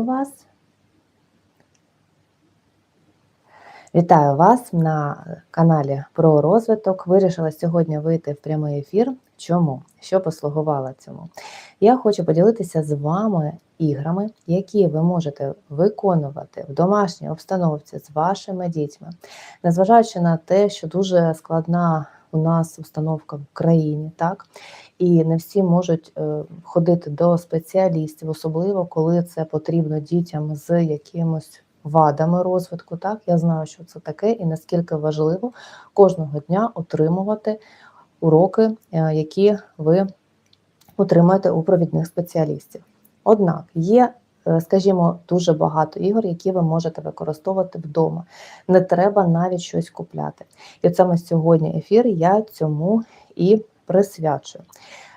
вас. Вітаю вас на каналі про розвиток. Вирішила сьогодні вийти в прямий ефір. Чому? Що послугувало цьому? Я хочу поділитися з вами іграми, які ви можете виконувати в домашній обстановці з вашими дітьми, незважаючи на те, що дуже складна у нас установка в країні, так? І не всі можуть е, ходити до спеціалістів, особливо коли це потрібно дітям з якимось вадами розвитку. Так, я знаю, що це таке, і наскільки важливо кожного дня отримувати уроки, е, які ви отримаєте у провідних спеціалістів. Однак є, скажімо, дуже багато ігор, які ви можете використовувати вдома. Не треба навіть щось купляти. І от саме сьогодні ефір я цьому і присвячую.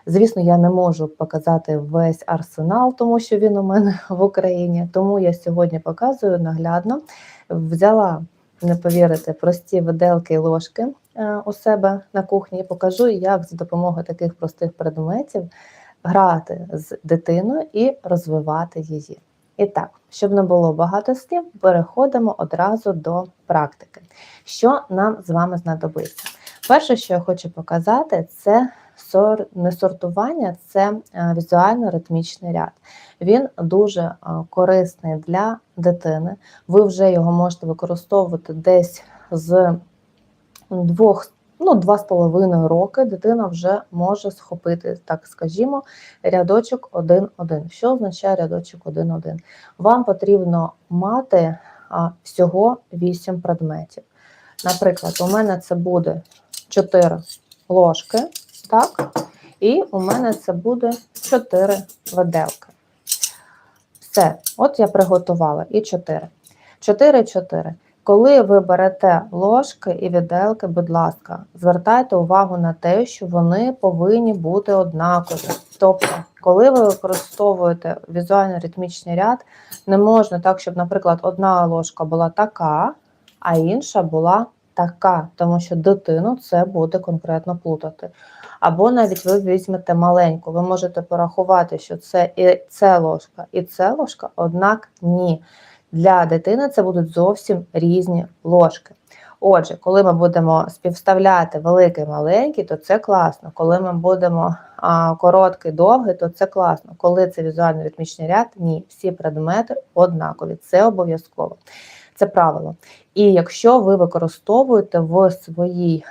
Звісно, я не можу показати весь арсенал, тому що він у мене в Україні. Тому я сьогодні показую наглядно. Взяла, не повірите, прості виделки і ложки е, у себе на кухні і покажу, як за допомогою таких простих предметів грати з дитиною і розвивати її. І так, щоб не було багато слів, переходимо одразу до практики. Що нам з вами знадобиться? Перше, що я хочу показати, це не сортування, це е, візуально-ритмічний ряд. Він дуже е, корисний для дитини. Ви вже його можете використовувати десь з двох. Ну, два з половиною роки дитина вже може схопити, так скажімо, рядочок 1-1. Що означає рядочок 1-1? Вам потрібно мати а, всього 8 предметів. Наприклад, у мене це буде 4 ложки, так? І у мене це буде 4 виделки. Все, от я приготувала і 4. 4-4. Коли ви берете ложки і віделки, будь ласка, звертайте увагу на те, що вони повинні бути однакові. Тобто, коли ви використовуєте візуально-ритмічний ряд, не можна так, щоб, наприклад, одна ложка була така, а інша була така, тому що дитину це буде конкретно плутати. Або навіть ви візьмете маленьку, ви можете порахувати, що це і це ложка, і це ложка, однак ні. Для дитини це будуть зовсім різні ложки. Отже, коли ми будемо співставляти великий маленький, то це класно. Коли ми будемо а, короткий, довгий, то це класно. Коли це візуально-ритмічний ряд, ні, всі предмети однакові. Це обов'язково. Це правило. І якщо ви використовуєте в своїй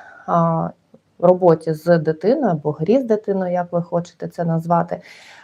роботі з дитиною або грі з дитиною, як ви хочете це назвати,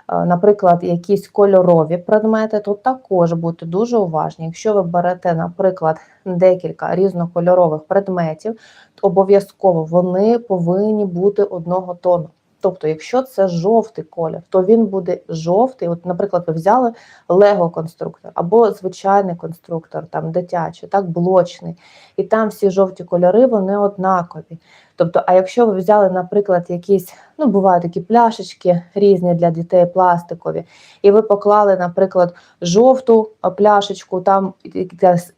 наприклад, якісь кольорові предмети, то також будьте дуже уважні. Якщо ви берете, наприклад, декілька різнокольорових предметів, то обов'язково вони повинні бути одного тону. Тобто, якщо це жовтий колір, то він буде жовтий. От, наприклад, ви взяли лего-конструктор або звичайний конструктор, там дитячий, так, блочний, і там всі жовті кольори, вони однакові. Тобто, а якщо ви взяли, наприклад, якісь, ну, бувають такі пляшечки різні для дітей пластикові, і ви поклали, наприклад, жовту пляшечку, там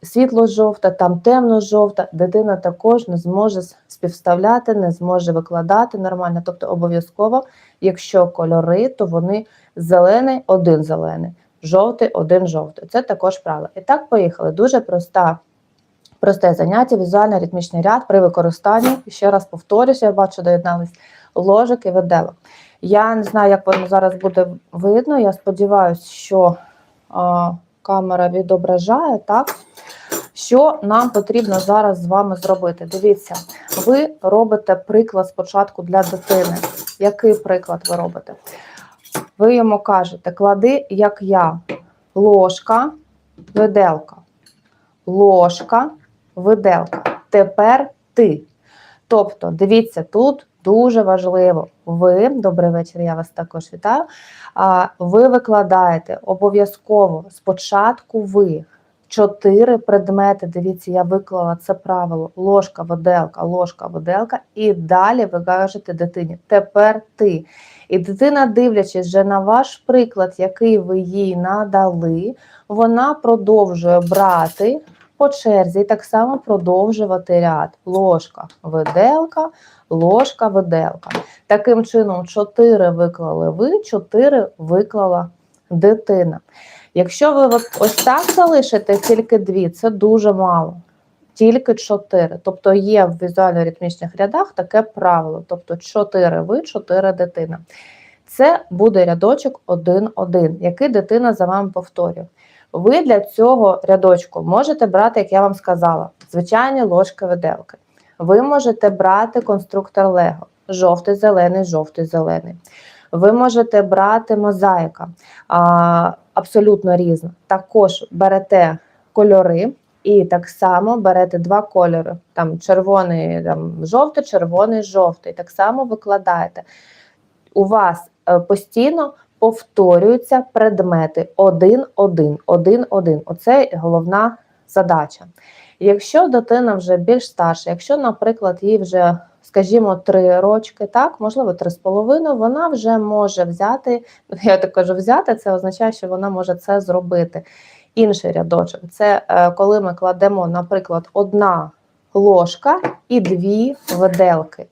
світло-жовта, там темно-жовта, дитина також не зможе співставляти, не зможе викладати нормально. Тобто, обов'язково, якщо кольори, то вони зелений, один зелений, жовтий, один жовтий. Це також правило. І так, поїхали. Дуже проста. Просте заняття, візуально ритмічний ряд при використанні, ще раз повторюся, я бачу, доєднались ложок і виделок. Я не знаю, як воно зараз буде видно. Я сподіваюся, що а, камера відображає, так? Що нам потрібно зараз з вами зробити? Дивіться, ви робите приклад спочатку для дитини. Який приклад ви робите? Ви йому кажете, клади, як я, ложка, виделка, ложка, виделка. Тепер ти. Тобто, дивіться, тут дуже важливо, ви, добрий вечір, я вас також вітаю. Ви викладаєте обов'язково спочатку ви. Чотири предмети, дивіться, я виклала це правило: ложка, воделка, ложка, воделка, і далі ви кажете дитині, тепер ти. І дитина, дивлячись вже на ваш приклад, який ви їй надали, вона продовжує брати по черзі і так само продовжувати ряд. Ложка, виделка, ложка, виделка. Таким чином, 4 виклали ви, 4 виклала дитина. Якщо ви ось так залишите тільки дві, це дуже мало. Тільки чотири. Тобто є в візуально-ритмічних рядах таке правило. Тобто чотири ви, чотири дитина. Це буде рядочок 1-1, який дитина за вами повторює. Ви для цього рядочку можете брати, як я вам сказала, звичайні ложки виделки. Ви можете брати конструктор Лего, жовтий, зелений, жовтий, зелений. Ви можете брати мозаїка, а, абсолютно різна. Також берете кольори і так само берете два кольори: там червоний, там, жовтий, червоний, жовтий. Так само викладаєте. У вас е, постійно повторюються предмети один-один, один-один. Оце головна задача. Якщо дитина вже більш старша, якщо, наприклад, їй вже, скажімо, три рочки, так, можливо, три з половиною, вона вже може взяти, я так кажу, взяти, це означає, що вона може це зробити. Інший рядочок це е, коли ми кладемо, наприклад, одна ложка і дві виделки.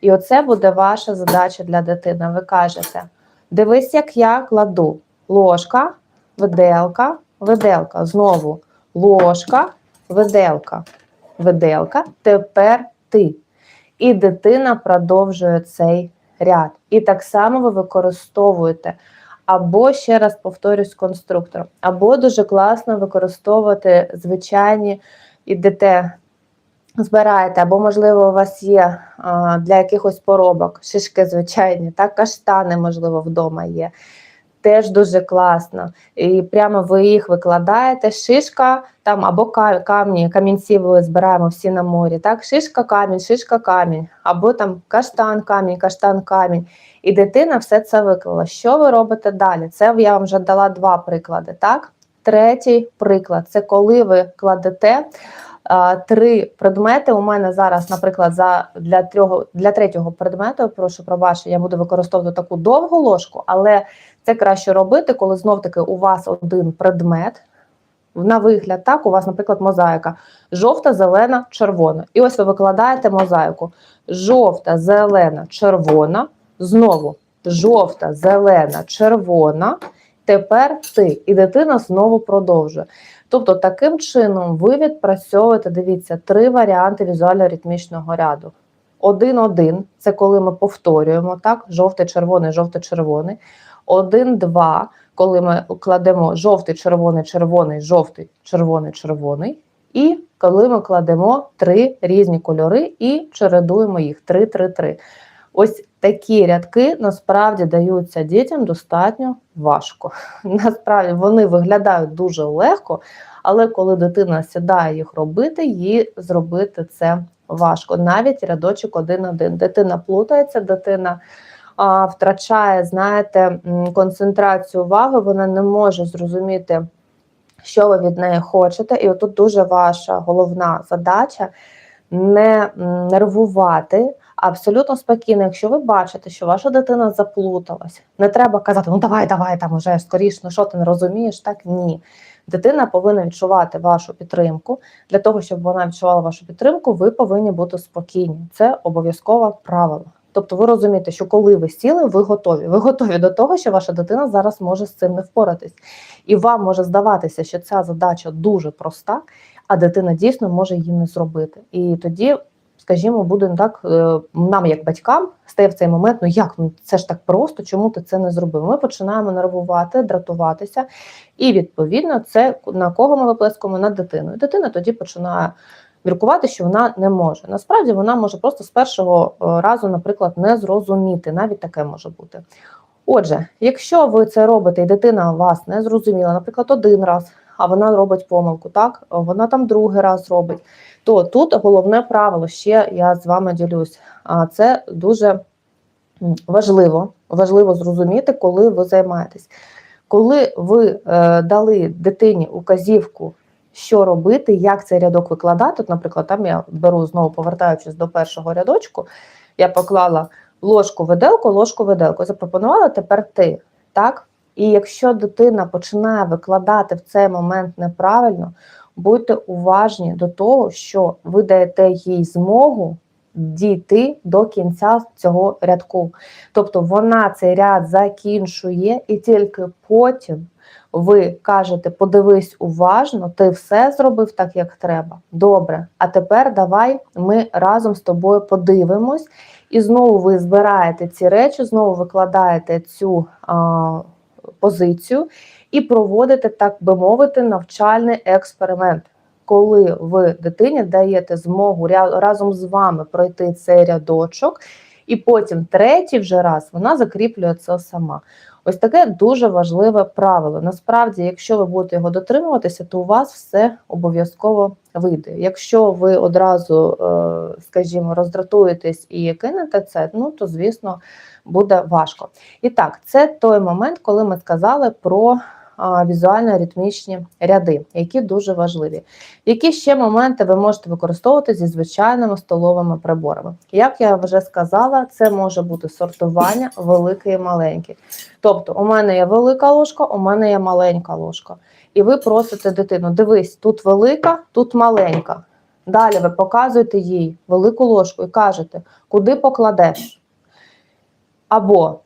І оце буде ваша задача для дитини. Ви кажете: дивись, як я кладу ложка, виделка, виделка. Знову ложка, виделка, виделка, тепер ти. І дитина продовжує цей ряд. І так само ви використовуєте. Або ще раз повторюсь конструктором, або дуже класно використовувати звичайні, ідете, збираєте, або, можливо, у вас є для якихось поробок шишки звичайні, так, каштани, можливо, вдома є. Теж дуже класно. І прямо ви їх викладаєте. Шишка там або камні, камінці ви збираємо всі на морі. Так, шишка, камінь, шишка, камінь, або там каштан, камінь, каштан, камінь. І дитина все це виклала. Що ви робите далі? Це я вам вже дала два приклади. Так, третій приклад це коли ви кладете. Три предмети у мене зараз, наприклад, за для трьох для третього предмету, прошу пробачення, я буду використовувати таку довгу ложку, але це краще робити, коли знов-таки у вас один предмет. На вигляд, так, у вас, наприклад, мозаїка. Жовта, зелена, червона. І ось ви викладаєте мозаїку. Жовта, зелена, червона. Знову жовта, зелена, червона. Тепер ти. І дитина знову продовжує. Тобто, таким чином ви відпрацьовуєте, дивіться, три варіанти візуально-ритмічного ряду. Один-один це коли ми повторюємо так, жовтий, червоний, жовтий, червоний. Один-два, коли ми кладемо жовтий, червоний, червоний, жовтий, червоний, червоний. І коли ми кладемо три різні кольори і чередуємо їх три-три-три. Ось такі рядки насправді даються дітям достатньо важко. Насправді вони виглядають дуже легко, але коли дитина сідає їх робити, їй зробити це важко. Навіть рядочок один-один. Дитина плутається, дитина втрачає, знаєте, концентрацію уваги, вона не може зрозуміти, що ви від неї хочете. І отут дуже ваша головна задача не нервувати абсолютно спокійно, якщо ви бачите, що ваша дитина заплуталась, не треба казати, ну давай, давай там уже скоріш, ну що ти не розумієш, так ні. Дитина повинна відчувати вашу підтримку. Для того, щоб вона відчувала вашу підтримку, ви повинні бути спокійні. Це обов'язкове правило. Тобто ви розумієте, що коли ви сіли, ви готові. Ви готові до того, що ваша дитина зараз може з цим не впоратись. І вам може здаватися, що ця задача дуже проста, а дитина дійсно може її не зробити. І тоді скажімо, буде так е, нам, як батькам, стає в цей момент, ну як ну це ж так просто, чому ти це не зробив? Ми починаємо нервувати, дратуватися, і відповідно це на кого ми виплескуємо на дитину. І дитина тоді починає міркувати, що вона не може. Насправді вона може просто з першого е, разу, наприклад, не зрозуміти. Навіть таке може бути. Отже, якщо ви це робите, і дитина вас не зрозуміла, наприклад, один раз, а вона робить помилку, так вона там другий раз робить то тут головне правило ще я з вами ділюсь. А це дуже важливо, важливо зрозуміти, коли ви займаєтесь. Коли ви е, дали дитині указівку, що робити, як цей рядок викладати, от, наприклад, там я беру знову повертаючись до першого рядочку, я поклала ложку виделку, ложку виделку. Запропонувала тепер ти. так? І якщо дитина починає викладати в цей момент неправильно, будьте уважні до того, що ви даєте їй змогу дійти до кінця цього рядку. Тобто вона цей ряд закінчує, і тільки потім ви кажете, подивись уважно, ти все зробив так, як треба. Добре. А тепер давай ми разом з тобою подивимось, і знову ви збираєте ці речі, знову викладаєте цю а, позицію і проводите, так би мовити, навчальний експеримент. Коли ви дитині даєте змогу разом з вами пройти цей рядочок, і потім третій вже раз вона закріплює це сама. Ось таке дуже важливе правило. Насправді, якщо ви будете його дотримуватися, то у вас все обов'язково вийде. Якщо ви одразу, е, скажімо, роздратуєтесь і кинете це, ну то звісно буде важко. І так, це той момент, коли ми сказали про візуально-ритмічні ряди, які дуже важливі. Які ще моменти ви можете використовувати зі звичайними столовими приборами? Як я вже сказала, це може бути сортування велике і маленьке. Тобто, у мене є велика ложка, у мене є маленька ложка. І ви просите дитину: дивись, тут велика, тут маленька. Далі ви показуєте їй велику ложку і кажете, куди покладеш. Або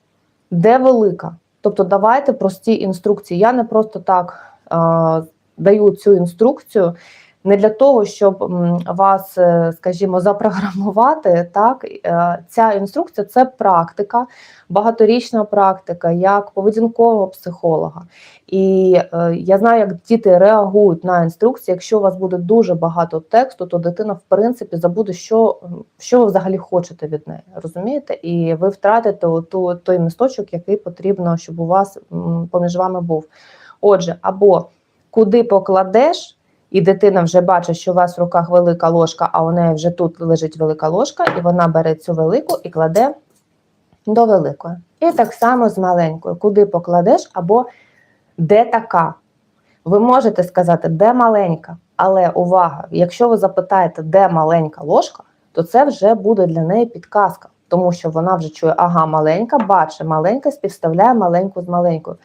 де велика. Тобто давайте прості інструкції. Я не просто так е, даю цю інструкцію не для того, щоб вас, е, скажімо, запрограмувати. Так, Е, ця інструкція це практика, багаторічна практика, як поведінкового психолога. І е, я знаю, як діти реагують на інструкції. Якщо у вас буде дуже багато тексту, то дитина, в принципі, забуде, що, що ви взагалі хочете від неї. Розумієте? І ви втратите ту, той місточок, який потрібно, щоб у вас поміж вами був. Отже, або куди покладеш, і дитина вже бачить, що у вас в руках велика ложка, а у неї вже тут лежить велика ложка, і вона бере цю велику і кладе до великої. І так само з маленькою. Куди покладеш, або де така. Ви можете сказати, де маленька, але увага, якщо ви запитаєте, де маленька ложка, то це вже буде для неї підказка, тому що вона вже чує, ага, маленька, бачить, маленька співставляє маленьку з маленькою.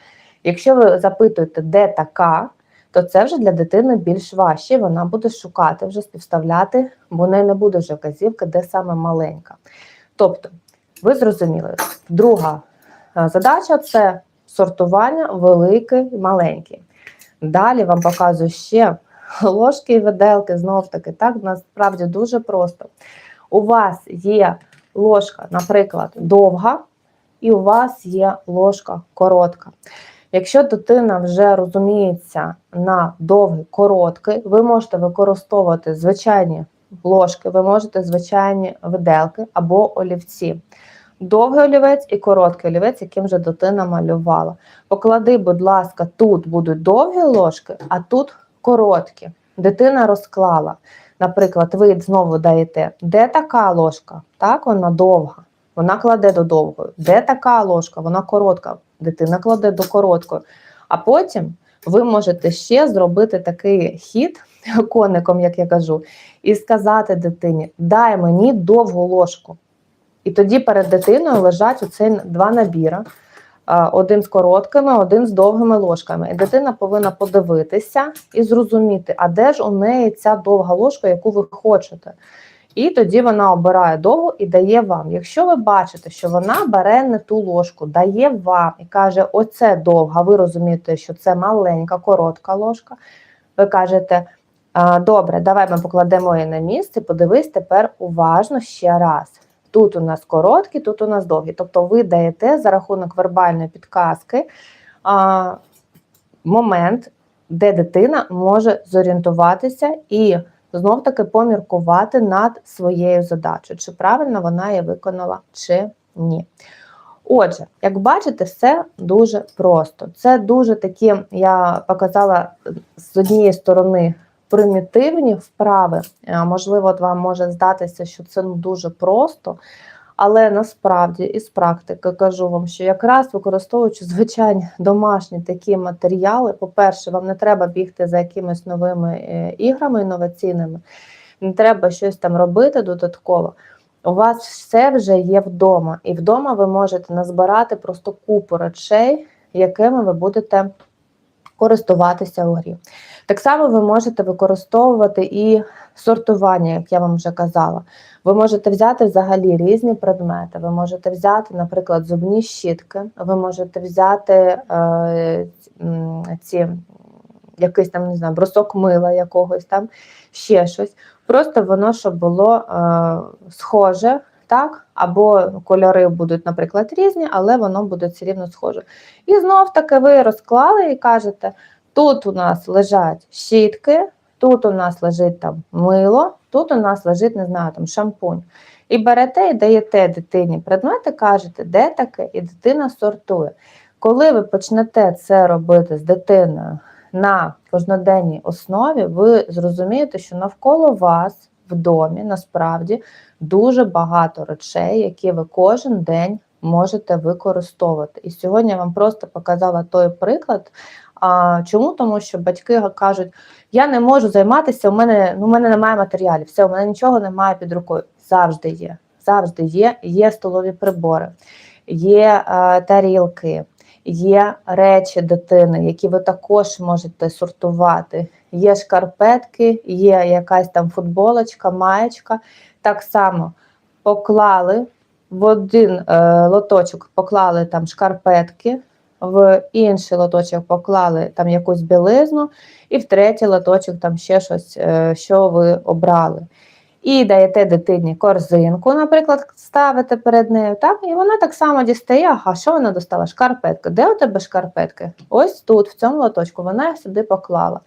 Якщо ви запитуєте, де така, то це вже для дитини більш важче, вона буде шукати, вже співставляти, бо в неї не буде вже вказівки, де саме маленька. Тобто, ви зрозуміли, друга е, задача це сортування великий і маленький. Далі вам показую ще ложки і виделки. Знов таки, так насправді дуже просто. У вас є ложка, наприклад, довга, і у вас є ложка коротка. Якщо дитина вже розуміється на довгий, короткий, ви можете використовувати звичайні ложки, ви можете звичайні виделки або олівці. Довгий олівець і короткий олівець, яким же дитина малювала. Поклади, будь ласка, тут будуть довгі ложки, а тут короткі. Дитина розклала. Наприклад, ви знову даєте, де така ложка? Так, вона довга. Вона кладе до довгої. Де така ложка? Вона коротка. Дитина кладе до короткої. А потім ви можете ще зробити такий хід коником, як я кажу, і сказати дитині: дай мені довгу ложку. І тоді перед дитиною лежать оці два набіра. Один з короткими, один з довгими ложками. І дитина повинна подивитися і зрозуміти, а де ж у неї ця довга ложка, яку ви хочете. І тоді вона обирає довгу і дає вам. Якщо ви бачите, що вона бере не ту ложку, дає вам і каже: Оце довга, ви розумієте, що це маленька, коротка ложка. Ви кажете, добре, давай ми покладемо її на місце, подивись тепер уважно ще раз. Тут у нас короткі, тут у нас довгі. Тобто ви даєте за рахунок вербальної підказки момент, де дитина може зорієнтуватися і знов таки поміркувати над своєю задачею, чи правильно вона її виконала, чи ні. Отже, як бачите, все дуже просто. Це дуже такі, я показала з однієї сторони примітивні вправи. Можливо, от вам може здатися, що це ну, дуже просто. Але насправді із практики кажу вам, що якраз використовуючи звичайні домашні такі матеріали, по-перше, вам не треба бігти за якимись новими е, іграми інноваційними, не треба щось там робити додатково. У вас все вже є вдома, і вдома ви можете назбирати просто купу речей, якими ви будете користуватися у грі. Так само ви можете використовувати і сортування, як я вам вже казала. Ви можете взяти взагалі різні предмети. Ви можете взяти, наприклад, зубні щітки, ви можете взяти е, ці якийсь там, не знаю, брусок мила якогось там, ще щось. Просто воно, щоб було е, схоже, так? Або кольори будуть, наприклад, різні, але воно буде все рівно схоже. І знов таки ви розклали і кажете: тут у нас лежать щітки, тут у нас лежить там мило, тут у нас лежить, не знаю, там шампунь. І берете і даєте дитині предмети, кажете, де таке, і дитина сортує. Коли ви почнете це робити з дитиною на кожноденній основі, ви зрозумієте, що навколо вас в домі насправді дуже багато речей, які ви кожен день можете використовувати. І сьогодні я вам просто показала той приклад. А чому? Тому що батьки кажуть, я не можу займатися, у мене ну, у мене немає матеріалів, все, у мене нічого немає під рукою. Завжди є. Завжди є. Є столові прибори, є е, тарілки, є речі дитини, які ви також можете сортувати. Є шкарпетки, є якась там футболочка, маєчка. Так само поклали в один е, лоточок, поклали там шкарпетки, в інший лоточок поклали там якусь білизну, і в третій лоточок там ще щось, е, що ви обрали. І даєте дитині корзинку, наприклад, ставите перед нею, так, і вона так само дістає, ага, що вона достала? Шкарпетки. Де у тебе шкарпетки? Ось тут, в цьому лоточку, вона їх сюди поклала.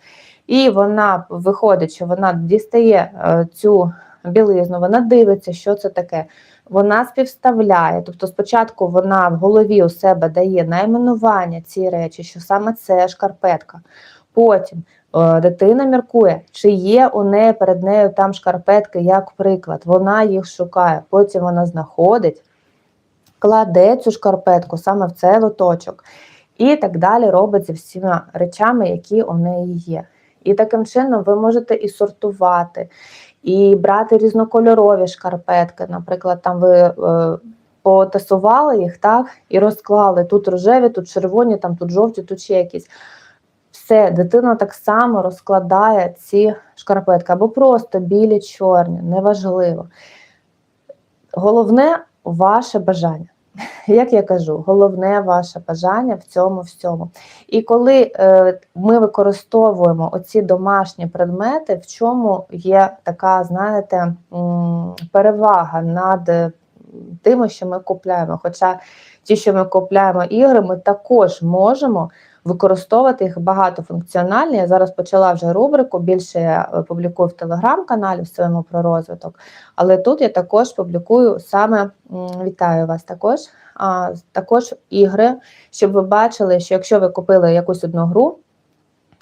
І вона виходить, що вона дістає е, цю білизну, вона дивиться, що це таке. Вона співставляє. Тобто, спочатку вона в голові у себе дає найменування ці речі, що саме це шкарпетка. Потім дитина міркує, чи є у неї перед нею там шкарпетки, як приклад. Вона їх шукає, потім вона знаходить, кладе цю шкарпетку саме в цей лоточок. І так далі робить зі всіма речами, які у неї є. І таким чином ви можете і сортувати, і брати різнокольорові шкарпетки. Наприклад, там ви е, потасували їх, так, і розклали тут рожеві, тут червоні, там тут жовті, тут ще якісь. Все, дитина так само розкладає ці шкарпетки або просто білі, чорні, неважливо. Головне ваше бажання. Як я кажу, головне ваше бажання в цьому всьому. І коли е, ми використовуємо оці домашні предмети, в чому є така, знаєте, перевага над тими, що ми купляємо. Хоча ті, що ми купляємо ігри, ми також можемо використовувати їх багатофункціональні. Я зараз почала вже рубрику, більше я е, публікую в телеграм-каналі в своєму про розвиток, але тут я також публікую саме вітаю вас також. А також ігри, щоб ви бачили, що якщо ви купили якусь одну гру,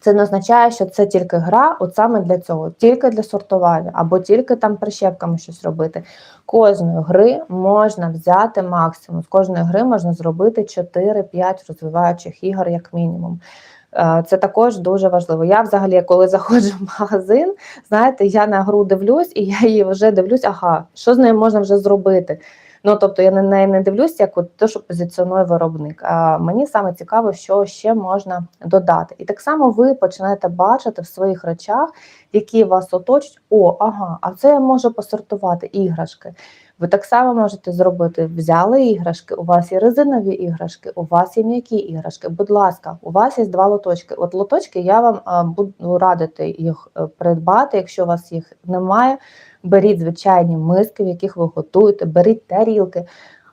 це не означає, що це тільки гра, от саме для цього, тільки для сортування, або тільки там прищепками щось робити. Кожної гри можна взяти максимум. З кожної гри можна зробити 4-5 розвиваючих ігор, як мінімум. Е, це також дуже важливо. Я взагалі, коли заходжу в магазин, знаєте, я на гру дивлюсь, і я її вже дивлюсь, ага, що з нею можна вже зробити. Ну тобто я на неї не дивлюся, як от те, що позиціонує виробник. А мені саме цікаво, що ще можна додати. І так само ви починаєте бачити в своїх речах, які вас оточують. О, ага, а це я можу посортувати іграшки. Ви так само можете зробити: взяли іграшки, у вас є резинові іграшки, у вас є м'які іграшки. Будь ласка, у вас є два лоточки. От лоточки я вам буду радити їх е, придбати, якщо у вас їх немає беріть звичайні миски, в яких ви готуєте, беріть тарілки.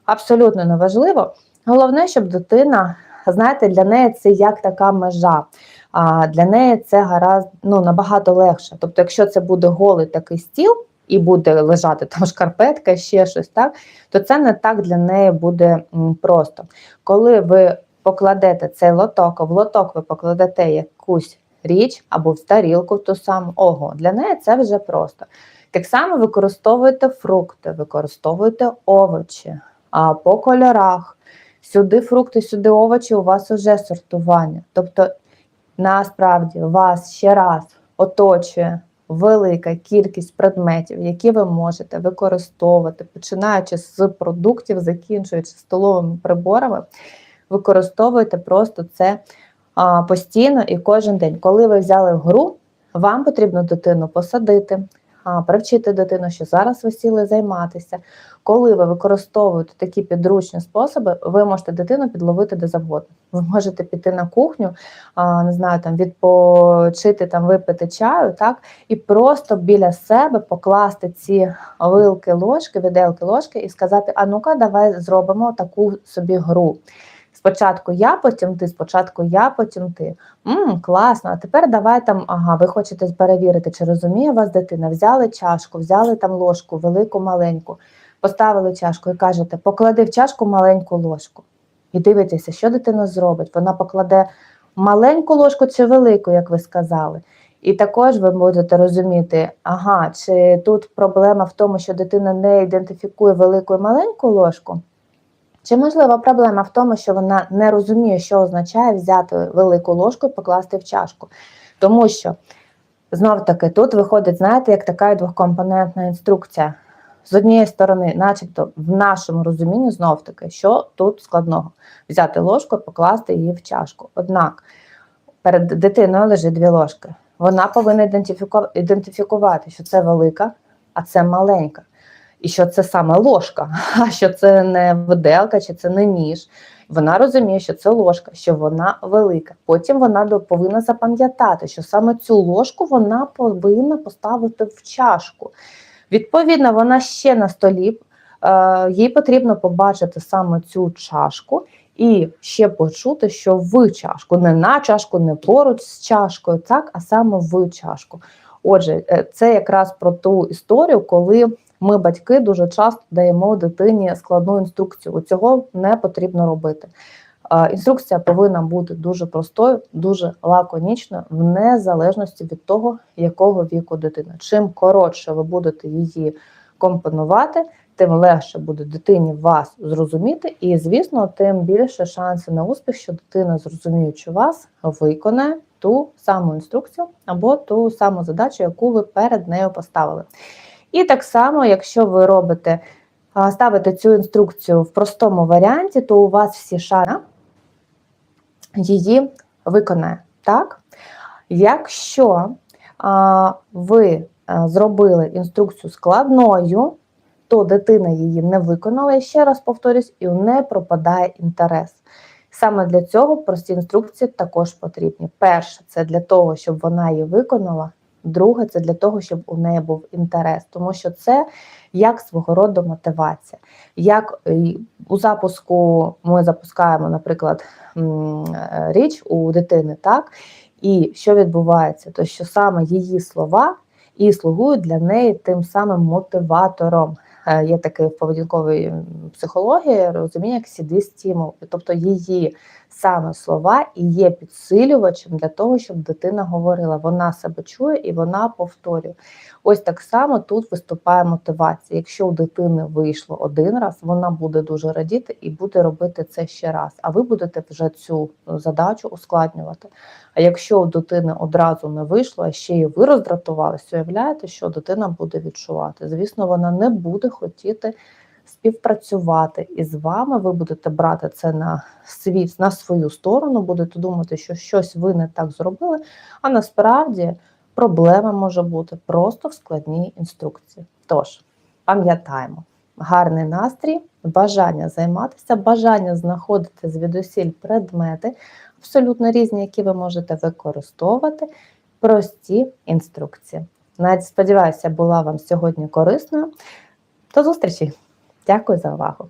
Абсолютно неважливо. Головне, щоб дитина, знаєте, для неї це як така межа. А для неї це гаразд ну, набагато легше. Тобто, якщо це буде голий такий стіл і буде лежати там шкарпетка, ще щось, так, то це не так для неї буде просто. Коли ви покладете цей лоток, в лоток ви покладете якусь річ або в тарілку ту саму, ого, для неї це вже просто. Так само використовуєте фрукти, використовуєте овочі а по кольорах. Сюди фрукти, сюди овочі, у вас вже сортування. Тобто, насправді, вас ще раз оточує велика кількість предметів, які ви можете використовувати, починаючи з продуктів, закінчуючи столовими приборами, використовуйте просто це постійно і кожен день. Коли ви взяли гру, вам потрібно дитину посадити, привчити дитину, що зараз ви сіли займатися. Коли ви використовуєте такі підручні способи, ви можете дитину підловити де завгодно. Ви можете піти на кухню, не знаю, там відпочити, там випити чаю, так, і просто біля себе покласти ці вилки, ложки, виделки, ложки і сказати: а ну-ка, давай зробимо таку собі гру. Спочатку я, потім ти, спочатку я, потім ти. Мм, класно. А тепер давай там, ага, ви хочете перевірити, чи розуміє вас дитина. Взяли чашку, взяли там ложку, велику, маленьку, поставили чашку і кажете, поклади в чашку маленьку ложку. І дивитеся, що дитина зробить. Вона покладе маленьку ложку чи велику, як ви сказали. І також ви будете розуміти, ага, чи тут проблема в тому, що дитина не ідентифікує велику і маленьку ложку. Чи можлива проблема в тому, що вона не розуміє, що означає взяти велику ложку і покласти в чашку? Тому що, знов таки, тут виходить, знаєте, як така двохкомпонентна інструкція. З однієї сторони, начебто, в нашому розумінні, знов таки, що тут складного? Взяти ложку покласти її в чашку. Однак перед дитиною лежить дві ложки. Вона повинна ідентифікувати, що це велика, а це маленька. І що це саме ложка, а що це не виделка, чи це не ніж. Вона розуміє, що це ложка, що вона велика. Потім вона повинна запам'ятати, що саме цю ложку вона повинна поставити в чашку. Відповідно, вона ще на столі, е, їй потрібно побачити саме цю чашку і ще почути, що в чашку, не на чашку, не поруч з чашкою, так, а саме в чашку. Отже, е, це якраз про ту історію, коли ми, батьки, дуже часто даємо дитині складну інструкцію. Цього не потрібно робити. Інструкція повинна бути дуже простою, дуже лаконічною, в незалежності від того, якого віку дитина. Чим коротше ви будете її компонувати, тим легше буде дитині вас зрозуміти, і, звісно, тим більше шанси на успіх, що дитина, зрозуміючи вас, виконає ту саму інструкцію або ту саму задачу, яку ви перед нею поставили. І так само, якщо ви робите, ставите цю інструкцію в простому варіанті, то у вас всі шанси її виконає. Так? Якщо а, ви зробили інструкцію складною, то дитина її не виконала, і ще раз повторюсь, і у неї пропадає інтерес. Саме для цього прості інструкції також потрібні. Перше, це для того, щоб вона її виконала. Друге, це для того, щоб у неї був інтерес, тому що це як свого роду мотивація. Як е, у запуску ми запускаємо, наприклад, е, річ у дитини, так? І що відбувається? То що саме її слова і слугують для неї тим самим мотиватором. Е, Є таке в поведінковій психології розуміння як сіди стимул, тобто її саме слова і є підсилювачем для того, щоб дитина говорила. Вона себе чує і вона повторює. Ось так само тут виступає мотивація. Якщо у дитини вийшло один раз, вона буде дуже радіти і буде робити це ще раз. А ви будете вже цю задачу ускладнювати. А якщо у дитини одразу не вийшло, а ще й ви роздратувалися, уявляєте, що дитина буде відчувати. Звісно, вона не буде хотіти співпрацювати із вами. Ви будете брати це на свій на свою сторону, будете думати, що щось ви не так зробили. А насправді проблема може бути просто в складній інструкції. Тож, пам'ятаємо, гарний настрій, бажання займатися, бажання знаходити звідусіль предмети, абсолютно різні, які ви можете використовувати, прості інструкції. Навіть сподіваюся, була вам сьогодні корисною. До зустрічі! Дякую за увагу!